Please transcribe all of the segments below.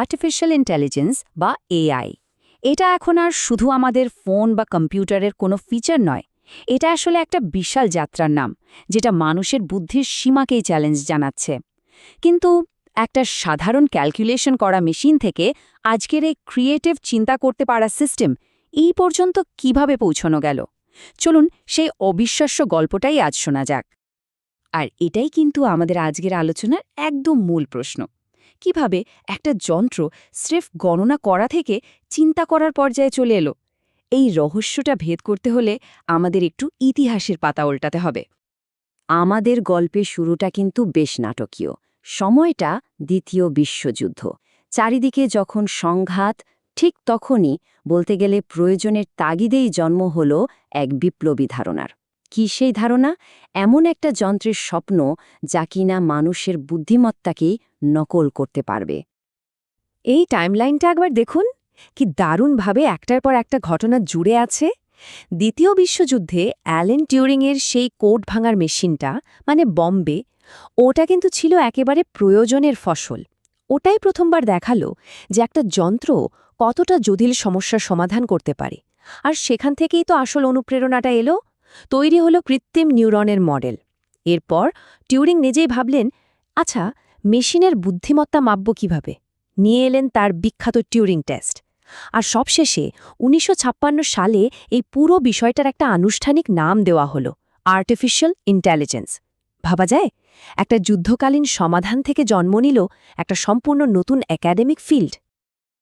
Artificial intelligence বা AI এটা এখন আর শুধু আমাদের ফোন বা কম্পিউটারের কোনো ফিচার নয়। এটা আসলে একটা বিশাল যাত্রার নাম, যেটা মানুষের বুদ্ধির সীমাকেই চ্যালেঞ্জ জানাচ্ছে। কিন্তু একটা সাধারণ ক্যালকুলেশন করা মেশিন থেকে আজকের এই ক্রিয়েটিভ চিন্তা করতে পারা সিস্টেম এই পর্যন্ত কীভাবে পৌঁছানো গেল? চলুন সেই অবিশ্বাস্য গল্পটাই আজ শোনা যাক। আর এটাই কিন্তু আমাদের আজকের আলোচনার একদম মূল প্রশ্ন। কীভাবে একটা যন্ত্র স্রেফ গণনা করা থেকে চিন্তা করার পর্যায়ে চলে এলো। এই রহস্যটা ভেদ করতে হলে আমাদের একটু ইতিহাসের পাতা উল্টাতে হবে। আমাদের গল্পের শুরুটা কিন্তু বেশ নাটকীয়। সময়টা দ্বিতীয় বিশ্বযুদ্ধ। চারিদিকে যখন সংঘাত, ঠিক তখনই বলতে গেলে প্রয়োজনের তাগিদেই জন্ম হল এক বিপ্লবী ধারণার। কি সেই ধারণা? এমন একটা যন্ত্রের স্বপ্ন যা কিনা মানুষের বুদ্ধিমত্তাকেই নকল করতে পারবে। এই টাইমলাইনটা একবার দেখুন, কি দারুণভাবে একটার পর একটা ঘটনা জুড়ে আছে। দ্বিতীয় বিশ্বযুদ্ধে অ্যালেন টিউরিংয়ের সেই কোড ভাঙার মেশিনটা মানে বম্বে, ওটা কিন্তু ছিল একেবারে প্রয়োজনের ফসল। ওটাই প্রথমবার দেখাল যে একটা যন্ত্র কতটা জটিল সমস্যার সমাধান করতে পারে। আর সেখান থেকেই তো আসল অনুপ্রেরণাটা এলো। তৈরি হলো কৃত্রিম নিউরনের মডেল। এরপর টিউরিং নিজেই ভাবলেন আচ্ছা মেশিনের বুদ্ধিমত্তা মাপব কীভাবে? নিয়ে এলেন তার বিখ্যাত টিউরিং টেস্ট। আর সবশেষে উনিশশো ছাপ্পান্ন সালে এই পুরো বিষয়টার একটা আনুষ্ঠানিক নাম দেওয়া হলো আর্টিফিশিয়াল ইন্টেলিজেন্স ভাবা যায়, একটা যুদ্ধকালীন সমাধান থেকে জন্ম নিল একটা সম্পূর্ণ নতুন একাডেমিক ফিল্ড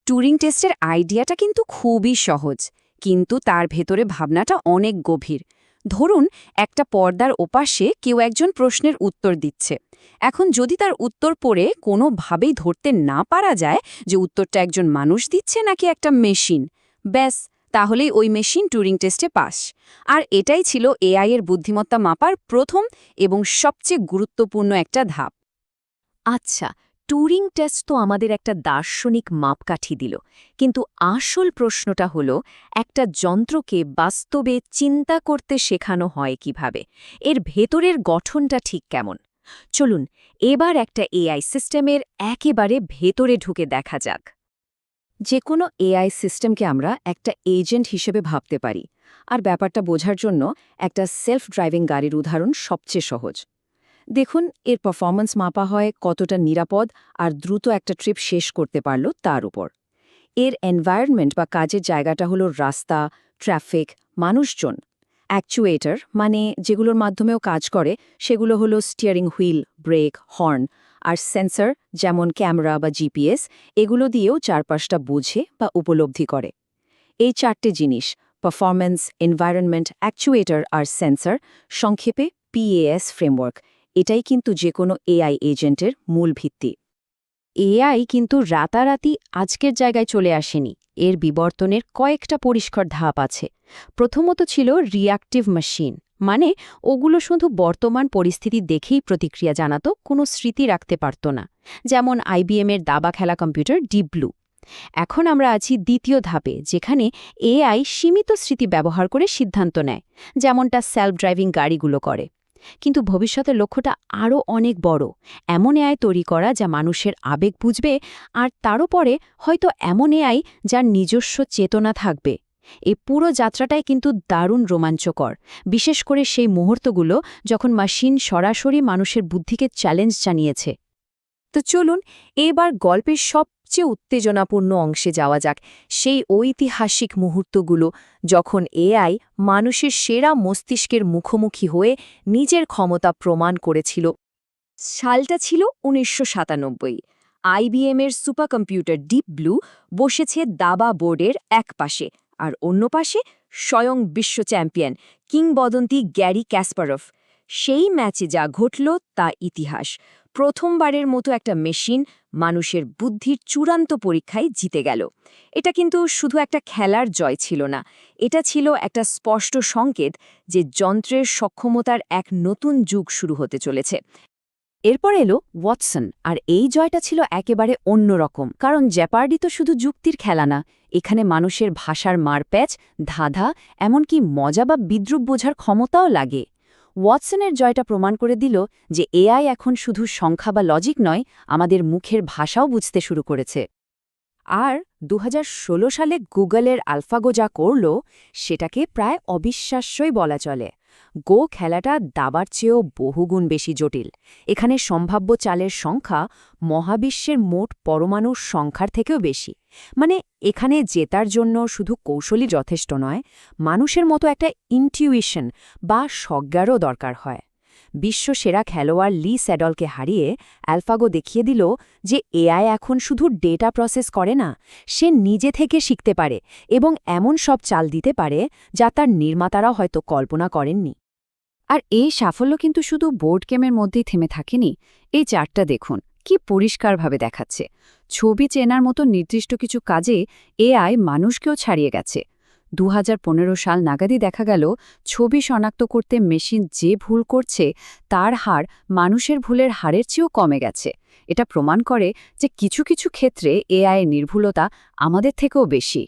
টুরিং টেস্টের আইডিয়াটা কিন্তু খুবই সহজ, কিন্তু তার ভেতরে ভাবনাটা অনেক গভীর। ধরুন, একটা পর্দার ওপাশে কেউ একজন প্রশ্নের উত্তর দিচ্ছে। এখন যদি তার উত্তর পড়ে কোনোভাবেই ধরতে না পারা যায় যে উত্তরটা একজন মানুষ দিচ্ছে নাকি একটা মেশিন, ব্যাস, তাহলেই ওই মেশিন টুরিং টেস্টে পাস। আর এটাই ছিল এআই এর বুদ্ধিমত্তা মাপার প্রথম এবং সবচেয়ে গুরুত্বপূর্ণ একটা ধাপ। আচ্ছা টুরিং টেস্ট তো আমাদের একটা দার্শনিক মাপকাঠি দিল। কিন্তু আসল প্রশ্নটা হল, একটা যন্ত্রকে বাস্তবে চিন্তা করতে শেখানো হয় কীভাবে? এর ভেতরের গঠনটা ঠিক কেমন? চলুন, এবার একটা এআই সিস্টেমের একেবারে ভেতরে ঢুকে দেখা যাক। যে কোনো এআই সিস্টেমকে আমরা একটা এজেন্ট হিসেবে ভাবতে পারি। আর ব্যাপারটা বোঝার জন্য একটা সেলফ ড্রাইভিং গাড়ির উদাহরণ সবচেয়ে সহজ। দেখুন, এর পারফরম্যান্স মাপা হয় কতটা নিরাপদ আর দ্রুত একটা ট্রিপ শেষ করতে পারল তার উপর। এর এনভায়রনমেন্ট বা কাজের জায়গাটা হলো রাস্তা ট্রাফিক মানুষজন। অ্যাকচুয়েটার মানে যেগুলোর মাধ্যমেও কাজ করে, সেগুলো হলো স্টিয়ারিং হুইল ব্রেক হর্ন আর সেন্সর যেমন ক্যামেরা বা জিপিএস এগুলো দিয়েও চারপাশটা বোঝে বা উপলব্ধি করে। এই চারটে জিনিস পারফরম্যান্স এনভায়রনমেন্ট অ্যাকচুয়েটার আর সেন্সর সংক্ষেপে পিএএস ফ্রেমওয়ার্ক এটাই কিন্তু যে কোনো এআই এজেন্টের মূল ভিত্তি। এআই কিন্তু রাতারাতি আজকের জায়গায় চলে আসেনি। এর বিবর্তনের কয়েকটা পরিষ্কার ধাপ আছে। প্রথমত ছিল রিয়াক্টিভ মেশিন মানে ওগুলো শুধু বর্তমান পরিস্থিতি দেখেই প্রতিক্রিয়া জানাতো, কোনো স্মৃতি রাখতে পারত না। যেমন আইবিএমের দাবা খেলা কম্পিউটার ডিব্লু এখন আমরা আছি দ্বিতীয় ধাপে, যেখানে এআই সীমিত স্মৃতি ব্যবহার করে সিদ্ধান্ত নেয়, যেমনটা সেলফ ড্রাইভিং গাড়িগুলো করে। কিন্তু ভবিষ্যতের লক্ষ্যটা আরও অনেক বড়। এমন এআই তৈরি করা যা মানুষের আবেগ বুঝবে আর তারও পরে হয়তো এমন এআই যার নিজস্ব চেতনা থাকবে। এই পুরো যাত্রাটাই কিন্তু দারুণ রোমাঞ্চকর। বিশেষ করে সেই মুহূর্তগুলো যখন মেশিন সরাসরি মানুষের বুদ্ধিকে চ্যালেঞ্জ জানিয়েছে। তো চলুন এবার গল্পের সবচেয়ে উত্তেজনাপূর্ণ অংশে যাওয়া যাক। সেই ঐতিহাসিক মুহূর্তগুলো যখন এআই মানুষের সেরা মস্তিষ্কের মুখোমুখি হয়ে নিজের ক্ষমতা প্রমাণ করেছিল। সালটা ছিল উনিশশো সাতানব্বই। আইবিএমের সুপার কম্পিউটার ডিপ ব্লু বসেছে দাবা বোর্ডের এক পাশে আর অন্য পাশে স্বয়ং বিশ্ব চ্যাম্পিয়ন কিংবদন্তি গ্যারি ক্যাসপারফ। সেই ম্যাচে যা ঘটল তা ইতিহাস। প্রথমবারের মতো একটা মেশিন মানুষের বুদ্ধির চূড়ান্ত পরীক্ষায় জিতে গেল। এটা কিন্তু শুধু একটা খেলার জয় ছিল না, এটা ছিল একটা স্পষ্ট সংকেত যে যন্ত্রের সক্ষমতার এক নতুন যুগ শুরু হতে চলেছে। এরপর এলো ওয়াটসন, আর এই জয়টা ছিল একেবারে অন্যরকম কারণ জ্যাপার্ডি তো শুধু যুক্তির খেলা না, এখানে মানুষের ভাষার মারপ্যাচ, ধাঁধা, এমনকি মজা বা বিদ্রুপ বোঝার ক্ষমতাও লাগে। ওয়াটসনের জয়টা প্রমাণ করে দিল যে এআই এখন শুধু সংখ্যা বা লজিক নয়, আমাদের মুখের ভাষাও বুঝতে শুরু করেছে। আর দু হাজার ষোলো সালে গুগলের আলফাগো যা করল, সেটাকে প্রায় অবিশ্বাস্যই বলা চলে। গো খেলাটা দাবার চেয়েও বহুগুণ বেশি জটিল। এখানে সম্ভাব্য চালের সংখ্যা মহাবিশ্বের মোট পরমাণুর সংখ্যার থেকেও বেশি। মানে এখানে জেতার জন্য শুধু কৌশলই যথেষ্ট নয়, মানুষের মতো একটা ইনটিউইশন বা সজ্ঞারও দরকার হয়। বিশ্ব সেরা খেলোয়াড় লি স্যাডলকে হারিয়ে অ্যালফাগো দেখিয়ে দিল যে এআই এখন শুধু ডেটা প্রসেস করে না, সে নিজে থেকে শিখতে পারে এবং এমন সব চাল দিতে পারে যা তার নির্মাতারাও হয়তো কল্পনা করেননি। আর এই সাফল্য কিন্তু শুধু বোর্ড গেমের মধ্যেই থেমে থাকেনি। এই চারটা দেখুন, কি পরিষ্কারভাবে দেখাচ্ছে। ছবি চেনার মতো নির্দিষ্ট কিছু কাজে এআই মানুষকেও ছাড়িয়ে গেছে। দু হাজার পনেরো সাল নাগাদই দেখা গেল, ছবি শনাক্ত করতে মেশিন যে ভুল করছে, তার হার মানুষের ভুলের হারের চেয়েও কমে গেছে। এটা প্রমাণ করে যে কিছু কিছু ক্ষেত্রে এআইয়ের নির্ভুলতা আমাদের থেকেও বেশি।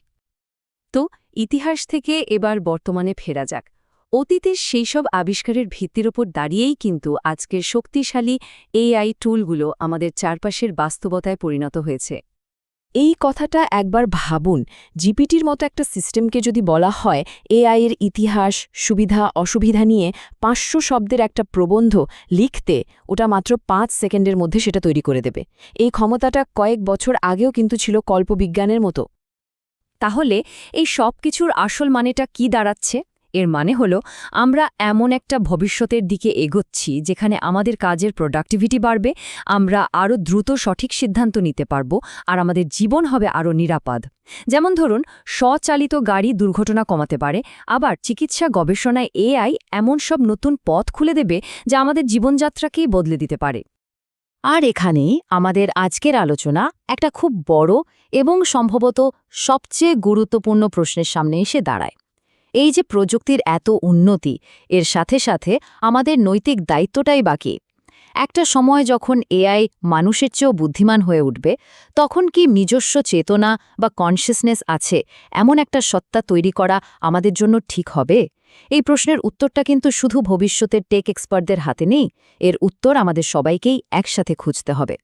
তো ইতিহাস থেকে এবার বর্তমানে ফেরা যাক। অতীতের সেই সব আবিষ্কারের ভিত্তির ওপর দাঁড়িয়েই কিন্তু আজকের শক্তিশালী এআই টুলগুলো আমাদের চারপাশের বাস্তবতায় পরিণত হয়েছে। এই কথাটা একবার ভাবুন, জিপিটির মতো একটা সিস্টেমকে যদি বলা হয়, এআই এর ইতিহাস, সুবিধা, অসুবিধা নিয়ে পাঁচশো শব্দের একটা প্রবন্ধ লিখতে ওটা মাত্র পাঁচ সেকেন্ডের মধ্যে সেটা তৈরি করে দেবে। এই ক্ষমতাটা কয়েক বছর আগেও কিন্তু ছিল কল্পবিজ্ঞানের মতো। তাহলে এই সব কিছুর আসল মানেটা কি দাঁড়াচ্ছে? এর মানে হলো, আমরা এমন একটা ভবিষ্যতের দিকে এগোচ্ছি যেখানে আমাদের কাজের প্রোডাক্টিভিটি বাড়বে, আমরা আরও দ্রুত সঠিক সিদ্ধান্ত নিতে পারব, আর আমাদের জীবন হবে আরও নিরাপদ। যেমন ধরুন, স্বচালিত গাড়ি দুর্ঘটনা কমাতে পারে, আবার চিকিৎসা গবেষণায় এআই এমন সব নতুন পথ খুলে দেবে যা আমাদের জীবনযাত্রাকেই বদলে দিতে পারে। আর এখানেই আমাদের আজকের আলোচনা একটা খুব বড় এবং সম্ভবত সবচেয়ে গুরুত্বপূর্ণ প্রশ্নের সামনে এসে দাঁড়ায়। এই যে প্রযুক্তির এত উন্নতি, এর সাথে সাথে আমাদের নৈতিক দায়িত্বটাই বাকি। একটা সময় যখন এআই মানুষের চেয়েও বুদ্ধিমান হয়ে উঠবে, তখন কি নিজস্ব চেতনা বা কনসিয়াসনেস আছে এমন একটা সত্তা তৈরি করা আমাদের জন্য ঠিক হবে? এই প্রশ্নের উত্তরটা কিন্তু শুধু ভবিষ্যতের টেক এক্সপার্টদের হাতে নেই, এর উত্তর আমাদের সবাইকেই একসাথে খুঁজতে হবে।